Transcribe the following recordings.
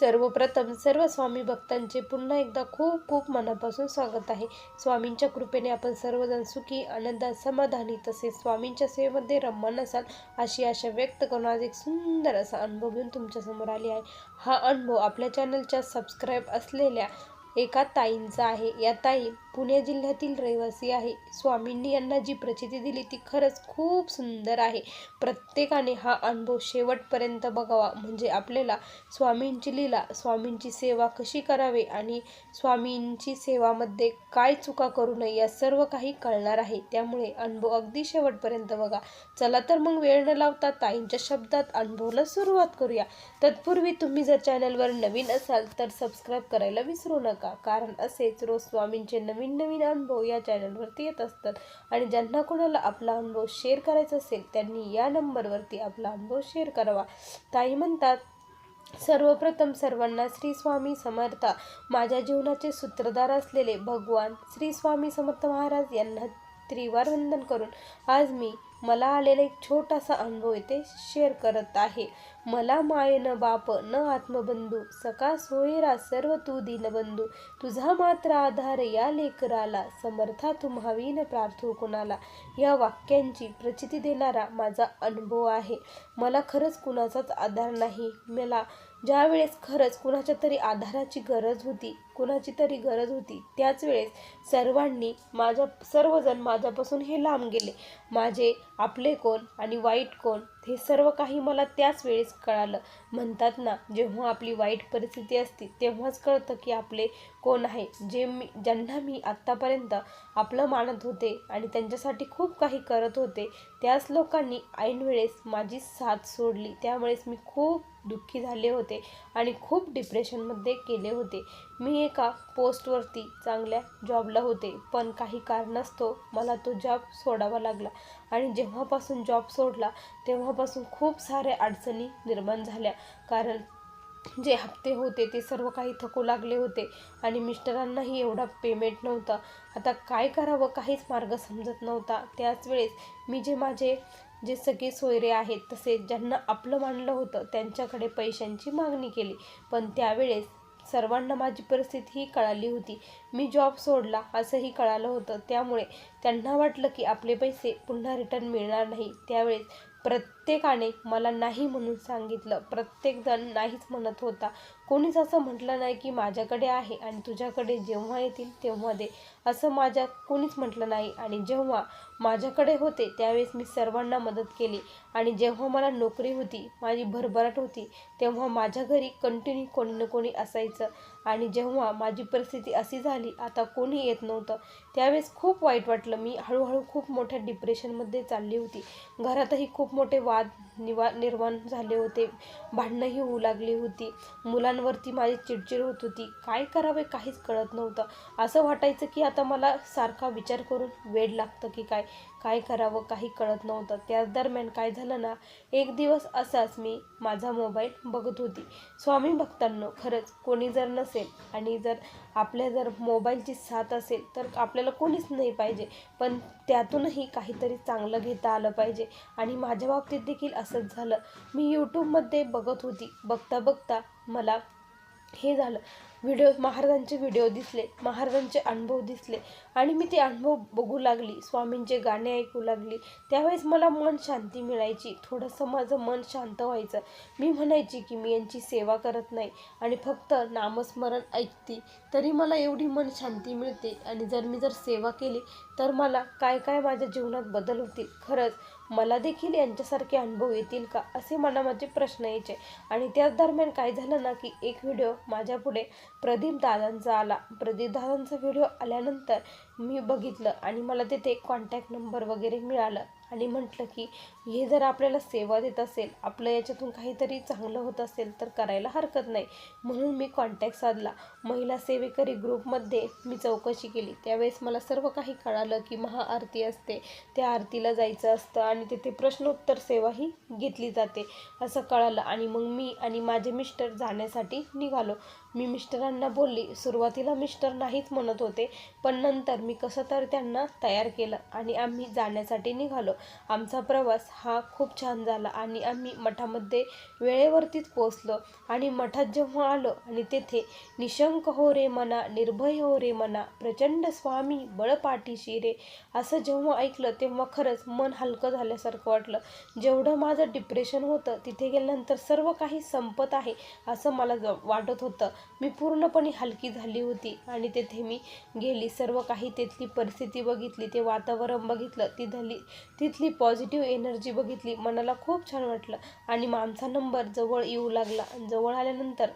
सर्वप्रथम सर्व स्वामी भक्तांचे पुन्हा एकदा खूप खूप मनापासून स्वागत आहे. स्वामींच्या कृपेने आपण सर्वजण सुखी आनंदात समाधानी तसेच स्वामींच्या सेवेमध्ये रममान असाल अशी आशा व्यक्त करून आज एक सुंदर असा अनुभव घेऊन तुमच्यासमोर आली आहे. हा अनुभव आपल्या चॅनलच्या सबस्क्राईब असलेल्या एका ताईंचा आहे. या ताई पुणे जिल्ह्यातील रहिवासी आहे. स्वामींनी यांना जी प्रचिती दिली ती खरंच खूप सुंदर आहे. प्रत्येकाने हा अनुभव शेवटपर्यंत बघावा. म्हणजे आपल्याला स्वामींची लीला स्वामींची सेवा कशी करावी आणि स्वामींची सेवामध्ये काय चुका करू नये या सर्व काही कळणार आहे. त्यामुळे अनुभव अगदी शेवटपर्यंत बघा. चला तर मग वेळ न लावता ताईंच्या शब्दात अनुभवला सुरुवात करूया. तत्पूर्वी तुम्ही जर चॅनलवर नवीन असाल तर सबस्क्राईब करायला विसरू नका. कारण असेच रोज स्वामींचे नवीन नवीन अनुभव या चॅनलवरती येत असतात. आणि ज्यांना कोणाला आपला अनुभव शेअर करायचा असेल त्यांनी या नंबरवरती आपला अनुभव शेअर करावा. ताई म्हणतात सर्वप्रथम सर्वांना श्री स्वामी समर्थ. माझ्या जीवनाचे सूत्रधार असलेले भगवान श्री स्वामी समर्थ महाराज यांना त्रिवार वंदन करून आज मी मला आलेला एक छोटासा अनुभव इथे शेअर करत आहे. मला माये न बाप न आत्मबंधू सका सोयरा सर्व तू दीनबंधू. तुझा मात्र आधार या लेकराला समर्था तुम्हावीन न प्रार्थू कुणाला. या वाक्यांची प्रचिती देणारा माझा अनुभव आहे. मला खरंच कुणाचाच आधार नाही. मला ज्या वेळेस खरंच कुणाच्या तरी आधाराची गरज होती कुणाची तरी गरज होती त्याच वेळेस सर्वांनी माझ्या सर्वजण माझ्यापासून हे लांब गेले. माझे आपले कोण आणि वाईट कोण हे सर्व काही मला त्याच वेळेस कळालं. म्हणतात ना जेव्हा आपली वाईट परिस्थिती असते तेव्हाच कळतं की आपले कोण आहे? जे मी ज्यांना मी आत्तापर्यंत आपलं मानत होते आणि त्यांच्यासाठी खूप काही करत होते त्याच लोकांनी ऐन वेळेस माझी साथ सोडली. त्यामुळेच मी खूप दुःखी झाले होते आणि खूप डिप्रेशनमध्ये केले होते. मी एका पोस्टवरती चांगल्या जॉबला होते पण काही कारणास्तव मला तो जॉब सोडावा लागला आणि जेव्हापासून जॉब सोडला तेव्हापासून खूप साऱ्या अडचणी निर्माण झाल्या. कारण जे हप्ते होते ते सर्व काही थकू लागले होते आणि मिस्टरांनाही एवढा पेमेंट नव्हता. आता काय करावं? काहीच मार्ग समजत नव्हता. त्याच वेळेस मी जे माझे जे सगळे सोयरे आहेत तसेच ज्यांना आपलं मानलं होतं त्यांच्याकडे पैशांची मागणी केली. पण त्यावेळेस सर्वांना माझी परिस्थिती ही कळाली होती. मी जॉब सोडला असंही कळालं होतं. त्यामुळे त्यांना वाटलं की आपले पैसे पुन्हा रिटर्न मिळणार नाही. त्यावेळेस प्रत्येकाने मला नाही म्हणून सांगितलं. प्रत्येकजण नाहीच म्हणत होता. कोणीच असं म्हटलं नाही की माझ्याकडे आहे आणि तुझ्याकडे जेव्हा येतील तेव्हा दे. असं माझ्या कोणीच म्हटलं नाही. आणि जेव्हा माझ्याकडे होते त्यावेळेस मी सर्वांना मदत केली. आणि जेव्हा मला नोकरी होती माझी भरभराट होती तेव्हा माझ्या घरी कंटिन्यू कोणी ना कोणी असायचं. आणि जेव्हा माझी परिस्थिती अशी झाली आता कोणी येत नव्हतं. त्यावेळेस खूप वाईट वाटलं. मी हळूहळू खूप मोठ्या डिप्रेशनमध्ये चालली होती. घरातही खूप मोठे वाद निवा निर्माण झाले होते. भांडणंही होऊ लागली होती. मुलांवरती माझी चिडचिड होत होती. काय करावे काहीच कळत नव्हतं. असं वाटायचं की आता मला सारखा विचार करून वेळ लागतं की काय? काय करावं काही कळत नव्हतं. त्याच दरम्यान काय झालं ना एक दिवस असाच मी माझा मोबाईल बघत होती. स्वामी भक्तांनो खरंच कोणी जर नसेल आणि जर आपल्या जर मोबाईलची साथ असेल तर आपल्याला कोणीच नाही पाहिजे. पण त्यातूनही काहीतरी चांगलं घेता आलं पाहिजे. आणि माझ्या बाबतीत देखील असंच झालं. मी यूट्यूबमध्ये बघत होती. बघता बघता मला हे झालं. व्हिडिओ महाराजांचे व्हिडिओ दिसले महाराजांचे अनुभव दिसले. आणि मी ते अनुभव बघू लागली स्वामींचे गाणे ऐकू लागली. त्यावेळेस मला मन शांती मिळायची थोडंसं माझं मन शांत व्हायचं. मी म्हणायची की मी यांची सेवा करत नाही आणि फक्त नामस्मरण ऐकते तरी मला एवढी मन शांती मिळते. आणि जर मी जर सेवा केली तर मला काय काय माझ्या जीवनात बदल होतील? खरंच मला देखील यांच्यासारखे अनुभव येतील का असे मला माझे प्रश्न यायचे. आणि त्याच दरम्यान काय झालं ना की एक व्हिडिओ माझ्यापुढे प्रदीप दादांचा आला. प्रदीप दादांचा व्हिडिओ आल्यानंतर मी बघितलं आणि मला तिथे कॉन्टॅक्ट नंबर वगैरे मिळालं. आणि म्हटलं की हे जर आपल्याला सेवा देत असेल आपलं याच्यातून काहीतरी चांगलं होत असेल तर करायला हरकत नाही. म्हणून मी कॉन्टॅक्ट साधला. महिला सेवेकरी ग्रुपमध्ये मी चौकशी केली. त्यावेळेस मला सर्व काही कळालं की महाआरती असते. त्या आरतीला जायचं असतं आणि तिथे प्रश्नोत्तर सेवाही घेतली जाते. असं कळालं आणि मग मी आणि माझे मिस्टर जाण्यासाठी निघालो. मी मिस्टरांना बोलली सुरुवातीला मिस्टर नाहीच म्हणत होते पण नंतर मी कसं तर त्यांना तयार केलं आणि आम्ही जाण्यासाठी निघालो. आमचा प्रवास हा खूप छान झाला आणि आम्ही मठामध्ये वेळेवरतीच पोचलो आणि मठात जेव्हा आलो आणि तेथे निशंक हो रे मना निर्भय हो रे मना प्रचंड स्वामी बळपाठीशी रे असं जेव्हा ऐकलं तेव्हा खरंच मन हलकं झाल्यासारखं वाटलं. जेवढं माझं डिप्रेशन होतं तिथे गेल्यानंतर सर्व काही संपत आहे असं मला ज वाटत होतं. मी पूर्णपणे हलकी झाली होती आणि तेथे मी गेली. सर्व काही तिथली परिस्थिती बघितली ते वातावरण बघितलं तिथली तिथली पॉझिटिव्ह एनर्जी बघितली मनाला खूप छान वाटलं. आणि मग आमचा नंबर जवळ येऊ लागला. जवळ आल्यानंतर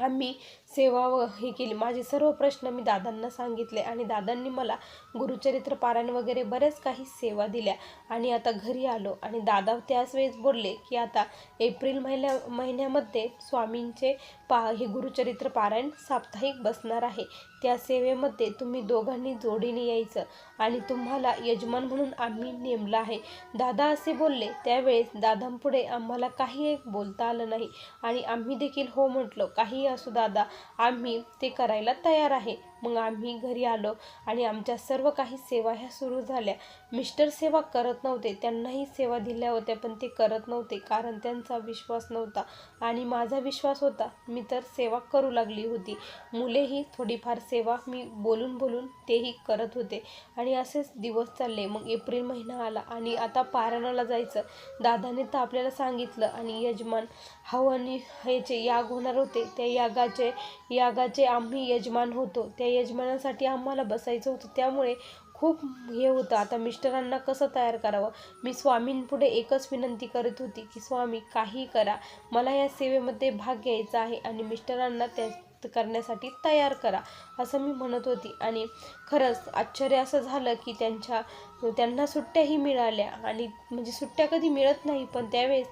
आम्ही सेवा व हे केली. माझे सर्व प्रश्न मी दादांना सांगितले आणि दादांनी मला गुरुचरित्र पारायण वगैरे बऱ्याच काही सेवा दिल्या. आणि आता घरी आलो आणि दादा त्याच वेळेस बोलले की आता एप्रिल महिन्या महिन्यामध्ये स्वामींचे पा हे गुरुचरित्र पारायण साप्ताहिक बसणार आहे. त्या सेवेमध्ये तुम्ही दोघांनी जोडीने यायचं आणि तुम्हाला यजमान म्हणून आम्ही नेमलं आहे. दादा असे बोलले त्यावेळेस दादांपुढे आम्हाला काही एक बोलता आलं नाही आणि आम्ही देखील हो म्हटलो काही असू दादा आम्ही ते करायला तयार आहे. मग आम्ही घरी आलो आणि आमच्या सर्व काही सेवा ह्या सुरू झाल्या. मिस्टर सेवा करत नव्हते. त्यांनाही सेवा दिल्या होत्या पण ते करत नव्हते कारण त्यांचा विश्वास नव्हता. आणि माझा विश्वास होता मी तर सेवा करू लागली होती. मुलेही थोडीफार सेवा मी बोलून बोलून तेही करत होते. आणि असेच दिवस चालले. मग एप्रिल महिना आला आणि आता पारणाला जायचं. दादाने तर आपल्याला सांगितलं आणि यजमान हवनी ह्याचे याग होणार होते त्या यागाचे यागाचे आम्ही यजमान होतो. त्या यजमानासाठी आम्हाला बसायचं होतं. त्यामुळे खूप हे होतं. आता मिस्टरांना कसं तयार करावं? मी स्वामींपुढे एकच विनंती करत होती की स्वामी काही करा. मला या सेवेमध्ये भाग घ्यायचा आहे आणि मिस्टरांना त्या करण्यासाठी तयार करा असं मी म्हणत होती. आणि खरंच आश्चर्य असं झालं की त्यांच्या त्यांना सुट्ट्याही मिळाल्या. आणि म्हणजे सुट्ट्या कधी मिळत नाही पण त्यावेळेस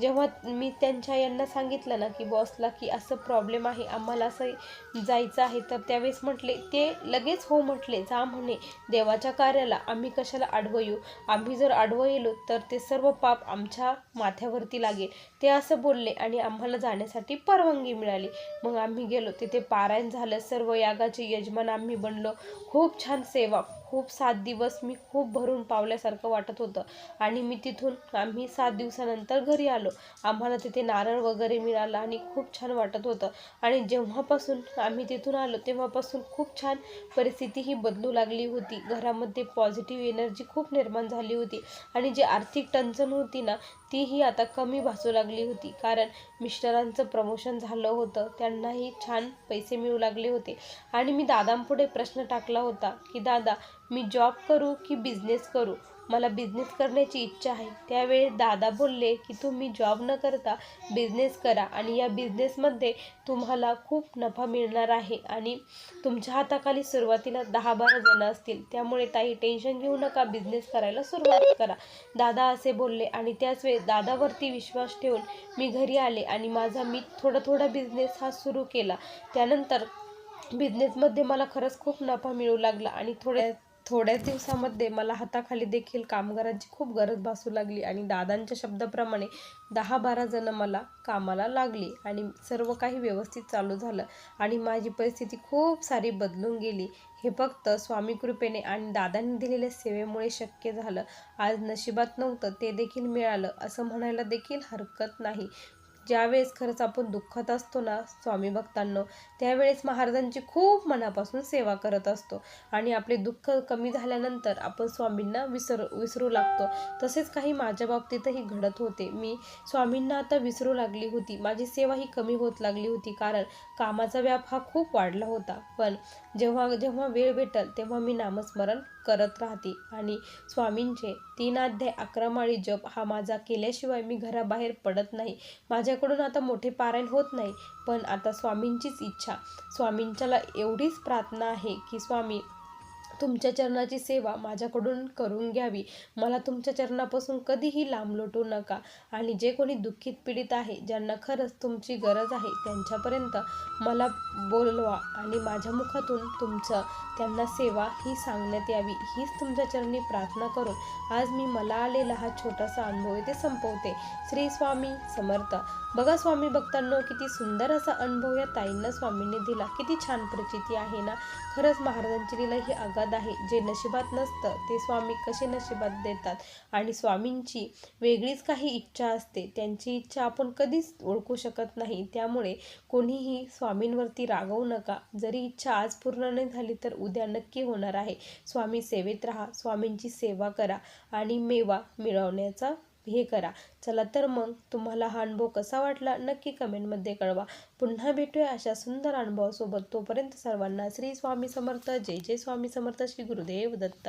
जेव्हा मी त्यांच्या यांना सांगितलं ना की बॉसला की असं प्रॉब्लेम आहे आम्हाला असं जायचं आहे तर त्यावेळेस म्हटले ते लगेच हो म्हटले जा म्हणे देवाच्या कार्याला आम्ही कशाला आडवं येऊ आम्ही जर आडवं येलो तर ते सर्व पाप आमच्या माथ्यावरती लागेल. ते असं बोलले आणि आम्हाला जाण्यासाठी परवानगी मिळाली. मग आम्ही गेलो तिथे पारायण झालं सर्व यागाचे यजमान आम्ही बनलो. खूप छान सेवा. खूप सात दिवस मी खूप भरून पावल्यासारखं वाटत होतं. आणि मी तिथून आम्ही सात दिवसानंतर घरी आलो. आम्हाला तिथे नारळ वगैरे मिळाला आणि खूप छान वाटत होतं. आणि जेव्हापासून आम्ही तिथून आलो तेव्हापासून खूप छान परिस्थिती ही बदलू लागली होती. घरामध्ये पॉझिटिव्ह एनर्जी खूप निर्माण झाली होती. आणि जी आर्थिक टंचन होती ना तीही आता कमी भासू लागली होती. कारण मिस्टरांचं प्रमोशन झालं होतं. त्यांनाही छान पैसे मिळू लागले होते. आणि मी दादांपुढे प्रश्न टाकला होता की दादा मी जॉब करू की बिझनेस करू? मला बिझनेस करण्याची इच्छा आहे. त्यावेळी दादा बोलले की तुम्ही जॉब न करता बिझनेस करा आणि या बिझनेसमध्ये तुम्हाला खूप नफा मिळणार आहे आणि तुमच्या हाताखाली सुरुवातीला दहा बारा जणं असतील. त्यामुळे ताई टेन्शन घेऊ नका. बिझनेस करायला सुरुवात करा. दादा असे बोलले आणि त्याच वेळी दादावरती विश्वास ठेवून मी घरी आले आणि माझा मी थोडा थोडा बिझनेस हा सुरू केला. त्यानंतर बिझनेसमध्ये मला खरंच खूप नफा मिळू लागला आणि थोड्या थोड्याच दिवसामध्ये मला हाताखाली देखील कामगारांची खूप गरज भासू लागली आणि दादांच्या शब्दाप्रमाणे दहा बारा जणं मला कामाला लागली आणि सर्व काही व्यवस्थित चालू झालं आणि माझी परिस्थिती खूप सारी बदलून गेली. हे फक्त स्वामी कृपेने आणि दादांनी दिलेल्या सेवेमुळे शक्य झालं. आज नशिबात नव्हतं ते देखील मिळालं असं म्हणायला देखील हरकत नाही. ज्यावेळेस खरंच आपण दुःखात असतो ना स्वामी भक्तांनो त्यावेळेस महाराजांची खूप मनापासून सेवा करत असतो. आणि आपले दुःख कमी झाल्यानंतर आपण स्वामींना विसर विसरू लागतो. तसेच काही माझ्या बाबतीतही घडत होते. मी स्वामींना आता विसरू लागली होती. माझी सेवा ही कमी होत लागली होती कारण कामाचा व्याप हा खूप वाढला होता. पण जेव्हा जेव्हा वेळ भेटल तेव्हा मी नामस्मरण करत राहते. आणि स्वामींचे तीन अध्याय अकरा माळी जप हा माझा केल्याशिवाय मी घराबाहेर पडत नाही. माझ्या माझ्याकडून आता मोठे पारायण होत नाही पण आता स्वामींचीच इच्छा. स्वामींच्याला एवढीच प्रार्थना आहे की स्वामी तुमच्या चरणाची सेवा माझ्याकडून करून घ्यावी. मला तुमच्या चरणापासून कधीही लांब लोटू नका. आणि जे कोणी दुःखित पीडित आहे ज्यांना खरंच तुमची गरज आहे त्यांच्यापर्यंत मला बोलवा आणि माझ्या मुखातून तुमचं त्यांना सेवा ही सांगण्यात यावी. हीच तुमच्या चरणी प्रार्थना करून आज मी मला आलेला हा छोटासा अनुभव आहे ते संपवते. श्री स्वामी समर्थ. बघा स्वामी भक्तांनो किती सुंदर असा अनुभव या ताईंना स्वामींनी दिला. किती छान प्रचिती आहे ना. खरंच महाराजांची लीला ही आगाध आहे. जे नशिबात नसतं ते स्वामी कसे नशिबात देतात? आणि स्वामींची वेगळीच काही इच्छा असते. त्यांची इच्छा आपण कधीच ओळखू शकत नाही. त्यामुळे कोणीही स्वामींवरती रागवू नका. जरी इच्छा आज पूर्ण नाही झाली तर उद्या नक्की होणार आहे. स्वामी सेवेत राहा. स्वामींची सेवा करा. आणि मेवा मिळवण्याचा हे करा. चला तर मग तुम्हाला हा अनुभव कसा वाटला नक्की कमेंटमध्ये कळवा. पुन्हा भेटूया अशा सुंदर अनुभवासोबत. तोपर्यंत सर्वांना श्री स्वामी समर्थ. जय जय स्वामी समर्थ. श्री गुरुदेव दत्त.